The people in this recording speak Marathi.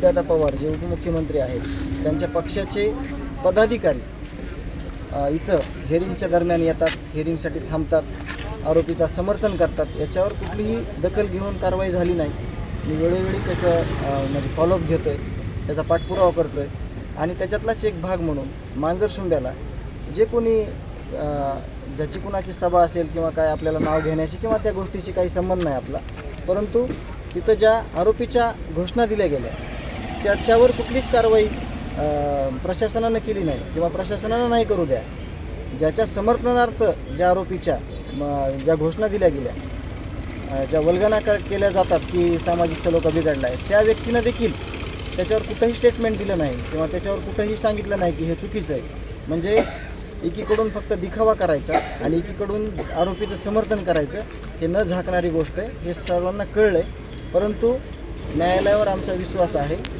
सिद्धार्थ पवार जे उपमुख्यमंत्री आहेत त्यांच्या पक्षाचे पदाधिकारी इथं हेरिंगच्या दरम्यान येतात हेरिंगसाठी थांबतात आरोपीचा समर्थन करतात याच्यावर कुठलीही दखल घेऊन कारवाई झाली नाही. मी वेळोवेळी त्याचं म्हणजे फॉलोअप घेतो आहे त्याचा पाठपुरावा करतो आहे आणि त्याच्यातलाच एक भाग म्हणून मांजरसुंब्याला जे कोणी ज्याची कुणाची सभा असेल किंवा काय आपल्याला नाव घेण्याशी किंवा त्या गोष्टीशी काही संबंध नाही आपला परंतु तिथं ज्या आरोपीच्या घोषणा दिल्या गेल्या त्याच्यावर कुठलीच कारवाई प्रशासनानं केली नाही किंवा प्रशासनानं नाही करू द्या. ज्याच्या समर्थनार्थ ज्या आरोपीच्या म, ज्या घोषणा दिल्या गेल्या ज्या वल्गना कर केल्या जातात की सामाजिक सलोखा बिघडला आहे त्या व्यक्तीनं देखील त्याच्यावर कुठंही स्टेटमेंट दिलं नाही किंवा त्याच्यावर कुठंही सांगितलं नाही की हे चुकीचं आहे. म्हणजे एकीकडून फक्त दिखावा करायचा आणि एकीकडून आरोपीचं समर्थन करायचं हे न झाकणारी गोष्ट आहे हे सर्वांना कळलं आहे परंतु न्यायालयावर आमचा विश्वास आहे.